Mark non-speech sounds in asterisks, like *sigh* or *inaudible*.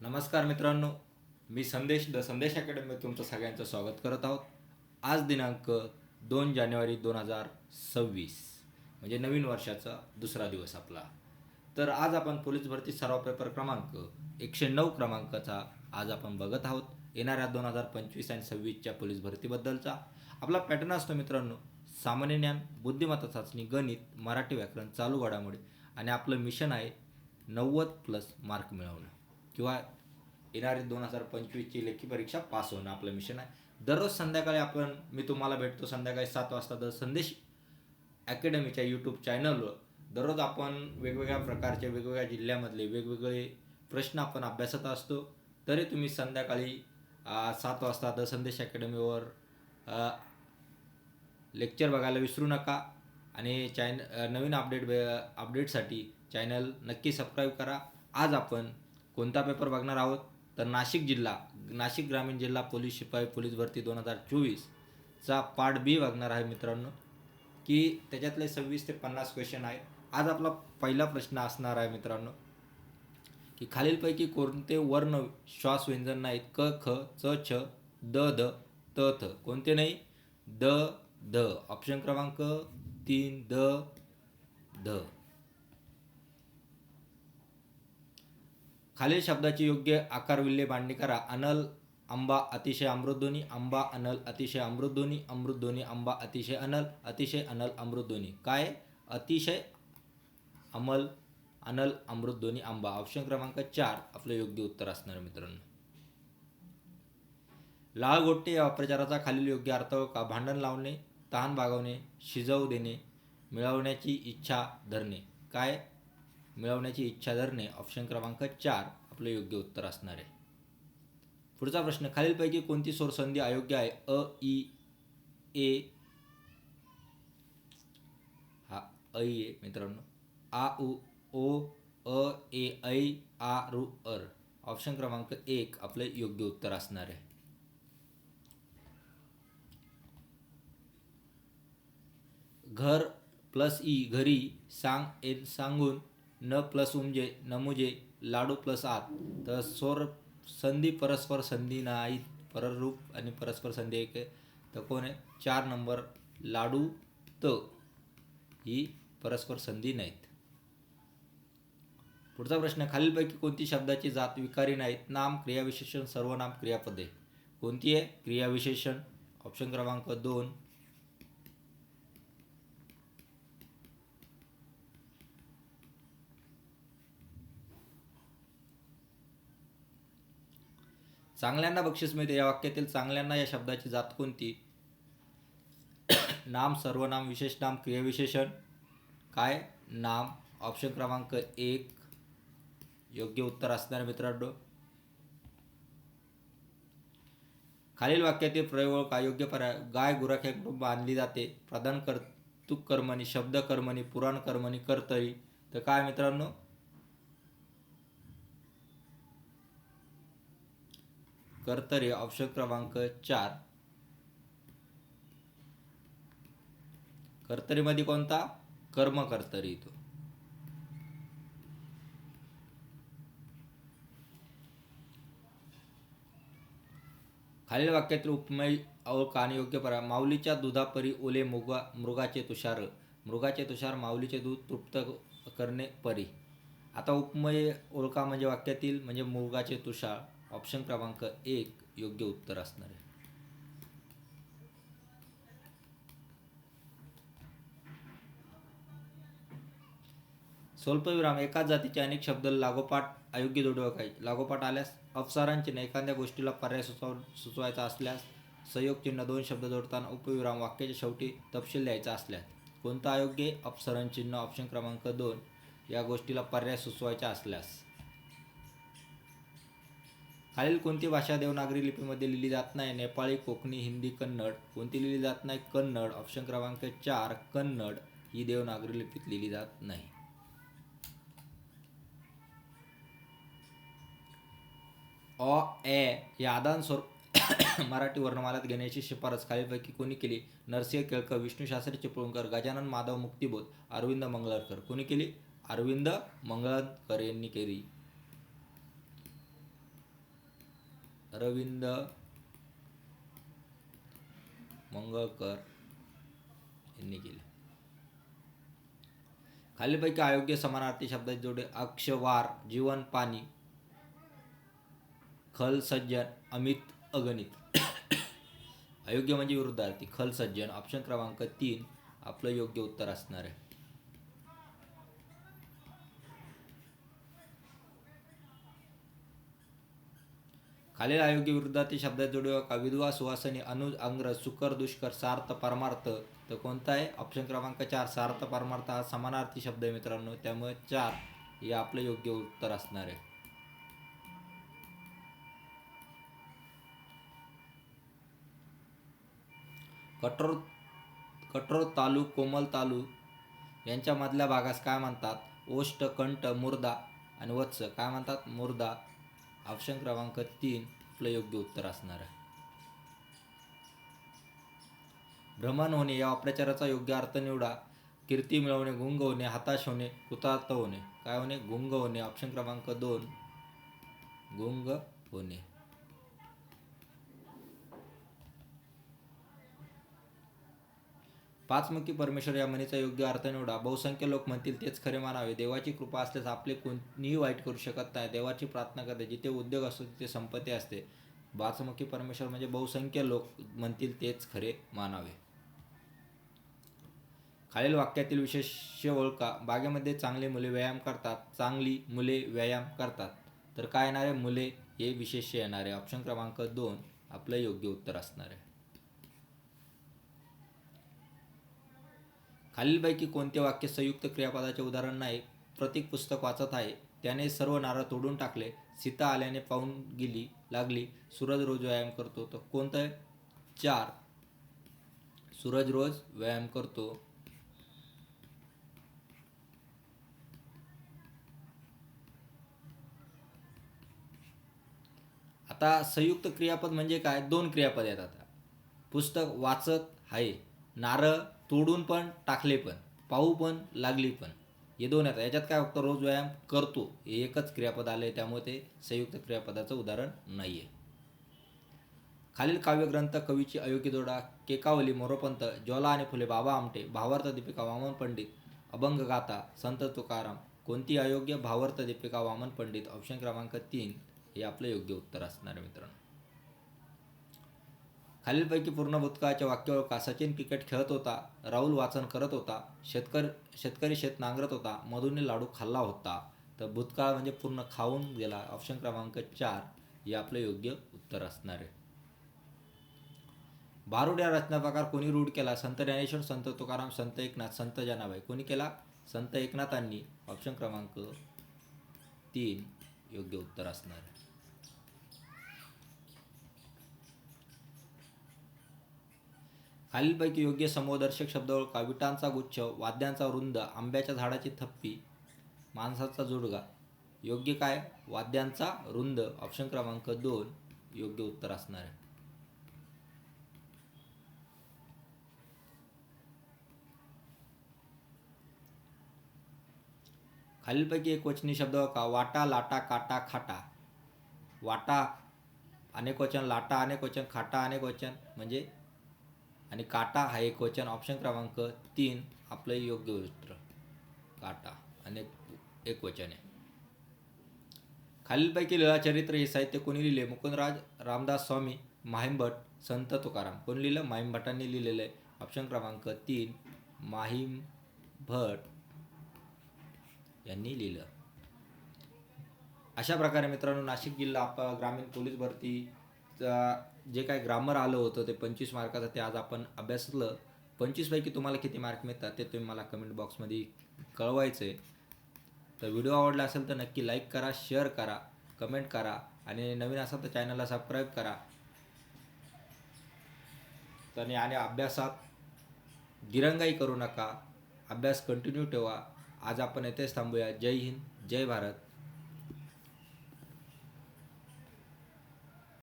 नमस्कार मित्रांनो मी संदेश द संदेश अकॅडमीत तुमचं सगळ्यांचं स्वागत करत आहोत. आज दिनांक दोन जानेवारी दोन हजार सव्वीस म्हणजे नवीन वर्षाचा दुसरा दिवस आपला. तर आज आपण पोलीस भरती सराव पेपर क्रमांक एकशे नऊ क्रमांकाचा आज आपण बघत आहोत. येणाऱ्या दोन हजार पंचवीस आणि सव्वीसच्या पोलीस भरतीबद्दलचा आपला पॅटर्न असतो मित्रांनो सामान्य ज्ञान बुद्धिमत्ता चाचणी गणित मराठी व्याकरण चालू घडामोडी आणि आपलं मिशन आहे नव्वद प्लस मार्क मिळवणं किंवा येणारी दोन हजार पंचवीसची लेखी परीक्षा पास होणं आपलं मिशन आहे. दररोज संध्याकाळी आपण मी तुम्हाला भेटतो संध्याकाळी सात वाजता द संदेश अकॅडमीच्या यूट्यूब चॅनलवर दररोज आपण वेगवेगळ्या प्रकारचे वेगवेगळ्या जिल्ह्यामधले वेगवेगळे प्रश्न आपण अभ्यासत असतो. तरी तुम्ही संध्याकाळी सात वाजता द संदेश अकॅडमीवर लेक्चर बघायला विसरू नका. आणि चॅन नवीन अपडेट अपडेटसाठी चॅनल नक्की सबस्क्राईब करा. आज आपण कोणता पेपर बघणार आहोत? तर नाशिक जिल्हा नाशिक ग्रामीण जिल्हा पोलीस शिपाई पोलीस भरती दोन हजार चोवीसचा पार्ट बी वागणार आहे मित्रांनो की त्याच्यातले सव्वीस ते पन्नास क्वेश्चन आहे. आज आपला पहिला प्रश्न असणार आहे मित्रांनो की खालीलपैकी कोणते वर्ण श्वास व्यंजन नाहीत? क ख च छ द ध त थ. कोणते नाही? द ध. ऑप्शन क्रमांक तीन द ध. खालील शब्दाची योग्य आकार विल्हे मांडणी करा. अनल आंबा अतिशय अमृतध्वनी आंबा अनल अतिशय अमृतध्वनी अमृतध्वनी आंबा अतिशय अनल अतिशय अनल अमृतध्वनी काय? अतिशय अमल अनल अमृतध्वनी आंबा. ऑप्शन क्रमांक चार आपलं योग्य उत्तर असणार मित्रांनो. लाळ गोट्टे या प्रचाराचा खालील योग्य अर्थ हो का? भांडण लावणे तहान भागवणे शिजवू देणे मिळवण्याची इच्छा धरणे. काय? मिळवण्याची इच्छा धरणे ऑप्शन क्रमांक चार आपलं योग्य उत्तर असणार आहे. पुढचा प्रश्न खालीलपैकी कोणती सोरसंधी अयोग्य आहे? अ ई ए हा ऐ आहे मित्रांनो. आ उ ओ अ ए ऐ आ रु अर. ऑप्शन क्रमांक एक आपलं योग्य उत्तर असणार आहे. घर प्लस ई घरी सांग एन सांगून न प्लस उमजे नमुजे लाडू प्लस आत. तर स्वर संधी परस्पर संधी नाहीत पररूप आणि परस्पर संधी एक तर कोण आहे? चार नंबर लाडू त. ही परस्पर संधी नाहीत. पुढचा प्रश्न खालीलपैकी कोणती शब्दाची जात विकारी नाहीत? नाम क्रियाविशेषण सर्वनाम क्रियापदे. कोणती आहे? क्रियाविशेषण. ऑप्शन क्रमांक दोन. चांगल्यांना बक्षीस मिळते. या वाक्यातील चांगल्यांना या शब्दाची जात कोणती? *coughs* नाम सर्वनाम विशेष नाम क्रियाविशेषण. काय? नाम ऑप्शन क्रमांक एक. योग्य उत्तर असणार मित्रांनो. खालील वाक्यातील प्रयोग का योग्य पर्याय गाय गुराख्याकडून बांधली जाते. प्रधान कर्तुक कर्मणी शब्द कर्मणी पुराण कर्मणी कर्तरी. तर काय मित्रांनो? कर्तरी ऑप्शन क्रमांक चार. कर्तरीमध्ये कोणता? कर्म कर्तरी तो. खालील वाक्यातील उपमय अवका आणि योग्य परा माऊलीच्या दुधापरी ओले मुगा मृगाचे तुषार मृगाचे तुषार माऊलीचे दूध तृप्त करणे परी. आता उपमय ओळखा म्हणजे वाक्यातील म्हणजे मृगाचे तुषार. ऑप्शन क्रमांक एक योग्य उत्तर असणार आहे. स्वल्पविराम एकाच जातीचे अनेक शब्द लागोपाठ अयोग्य जोडू काय लागोपाठ आल्यास अपसारांचिन्ह एखाद्या गोष्टीला पर्याय सुचव सुचवायचा असल्यास संयोग चिन्ह दोन शब्द जोडताना उपविराम वाक्याच्या शेवटी तपशील द्यायचा असल्यास. कोणता अयोग्य? अपसरण चिन्ह ऑप्शन क्रमांक दोन या गोष्टीला पर्याय सुचवायचा असल्यास. खालील कोणती भाषा देवनागरी लिपीमध्ये लिहिली जात नाही? नेपाळी कोकणी हिंदी कन्नड. कोणती लिहिली जात नाही? कन्नड. ऑप्शन क्रमांक चार कन्नड. ही देवनागरी लिपीत लिहिली जात नाही. अ ए या आदान स्वरूप मराठी वर्णमालात घेण्याची शिफारस खालीलपैकी कोणी केली? नरसिंह केळकर विष्णू शास्त्री चिपळूणकर गजानन माधव मुक्तिबोध अरविंद मंगळकर कोणी केली? अरविंद मंगळकर यांनी केली. रविंद मंगळकर यांनी केले. खालीलपैकी अयोग्य समानार्थी शब्दाचे जोडे अक्षवार जीवन पाणी खल सज्जन अमित अगणित. अयोग्य म्हणजे विरुद्धार्थी खल सज्जन ऑप्शन क्रमांक तीन आपलं योग्य उत्तर असणार आहे. खालील आयोग्य विरुद्धातील शब्दात जोडू का विधवा सुवासनी अनुज अंग्रज सुकर दुष्कर सार्थ परमार्थ. तर कोणता आहे ऑप्शन क्रमांक चार सार्थ परमार्थ हा समानार्थी शब्द आहे मित्रांनो. त्यामुळे चार हे आपलं योग्य उत्तर असणार आहे. कठोर कठोर तालू कोमल तालू यांच्यामधल्या भागास काय म्हणतात? ओष्ट कंठ मुर्दा आणि वत्स. काय म्हणतात? मुर्दा. ऑप्शन क्रमांक तीन आपलं योग्य उत्तर असणार आहे. भ्रमण होणे या वाक्प्रचाराचा योग्य अर्थ निवडा. कीर्ती मिळवणे गुंग होणे हताश होणे कृतार्थ होणे. काय होणे? गुंग होणे. ऑप्शन क्रमांक दोन. गुंग होणे. पाचमुखी परमेश्वर या म्हणीचा योग्य अर्थ निवडा. बहुसंख्य लोक म्हणतील तेच खरे मानावे. देवाची कृपा असल्यास आपले कोणीही वाईट करू शकत नाही. देवाची प्रार्थना करते. जिथे उद्योग असतो तिथे संपत्ती असते. पाचमुखी परमेश्वर म्हणजे बहुसंख्य लोक म्हणतील तेच खरे मानावे. खालील वाक्यातील विशेष ओळखा. बागेमध्ये चांगली मुले व्यायाम करतात. चांगली मुले व्यायाम करतात. तर काय येणारे? मुले हे विशेष येणारे. ऑप्शन क्रमांक दोन आपलं योग्य उत्तर असणार आहे. खालीलपैकी कोणते वाक्य संयुक्त क्रियापदाचे उदाहरण नाही प्रतीक पुस्तक वाचत आहे. त्याने सर्व नारळ तोडून टाकले सीता आल्याने पाहून गेली लागली सूरज रोज व्यायाम करतो. तर कोणतं? आहे चार. सूरज रोज व्यायाम करतो. आता संयुक्त क्रियापद म्हणजे काय? दोन क्रियापद येतात. पुस्तक वाचत आहे. नारळ तोडून पण टाकले पण पाहू पण लागली पण. हे दोन येतात याच्यात काय फक्त रोज व्यायाम करतो हे एकच क्रियापद आले त्यामुळे ते संयुक्त क्रियापदाचं उदाहरण नाही आहे खालील काव्यग्रंथ कवीची अयोग्य जोडा केकावली मोरोपंत ज्वाला आणि फुले बाबा आमटे भावार्थ दीपिका वामन पंडित अभंग गाथा संत तुकाराम कोणती अयोग्य भावार्थ दीपिका वामन पंडित ऑप्शन क्रमांक तीन हे आपलं योग्य उत्तर असणार मित्रांनो. खालीलपैकी पूर्ण भूतकाळाच्या वाक्यावर का सचिन क्रिकेट खेळत होता राहुल वाचन करत होता शेतकर शेतकरी शेत नांगरत होता मधुने लाडू खाल्ला होता. तर भूतकाळ म्हणजे पूर्ण खाऊन गेला. ऑप्शन क्रमांक चार हे आपलं योग्य उत्तर असणार आहे. बारुड या रचना प्रकार कोणी रूढ केला? संत ज्ञानेश्वर संत तुकाराम संत एकनाथ संत जनाबाई. कोणी केला? संत एकनाथांनी. ऑप्शन क्रमांक तीन योग्य उत्तर असणार खालीलपैकी योग्य समूहदर्शक शब्द ओळखा विटांचा गुच्छ वाद्यांचा वृंद आंब्याच्या झाडाची थप्पी माणसाचा जोडगा. योग्य काय? वाद्यांचा रुंद. ऑप्शन क्रमांक दोन योग्य उत्तर असणार आहे. खालीलपैकी एक वचनी शब्द का वाटा लाटा काटा खाटा. वाटा अनेक वचन लाटा अनेक वचन खाटा अनेक वचन. म्हणजे आणि काटा हा एक वचन. ऑप्शन क्रमांक तीन आपलं योग्य उत्तर काटा आणि एक वचन आहे. खालीलपैकी लीळाचरित्र हे साहित्य कोणी लिहिले? मुकुंदराज रामदास स्वामी माहिमभट संत तुकाराम. कोणी लिहिलं? माहिमभटांनी लिहिलेलं आहे. ऑप्शन क्रमांक तीन माहीम भट यांनी लिहिलं. अशा प्रकारे मित्रांनो नाशिक जिल्हा ग्रामीण पोलीस भरती जे काय ग्रामर आलं होतं ते पंचवीस मार्काचं ते आज आपण अभ्यासलं. पंचवीसपैकी तुम्हाला किती मार्क मिळतात ते तुम्ही मला कमेंट बॉक्समध्ये कळवायचं आहे तर व्हिडिओ आवडला असेल तर नक्की लाईक करा शेअर करा कमेंट करा आणि नवीन असाल तर चॅनलला सबस्क्राईब करा. तर आणि अभ्यासात दिरंगाई करू नका. अभ्यास कंटिन्यू ठेवा. आज आपण येथेच थांबूया. जय हिंद जय भारत.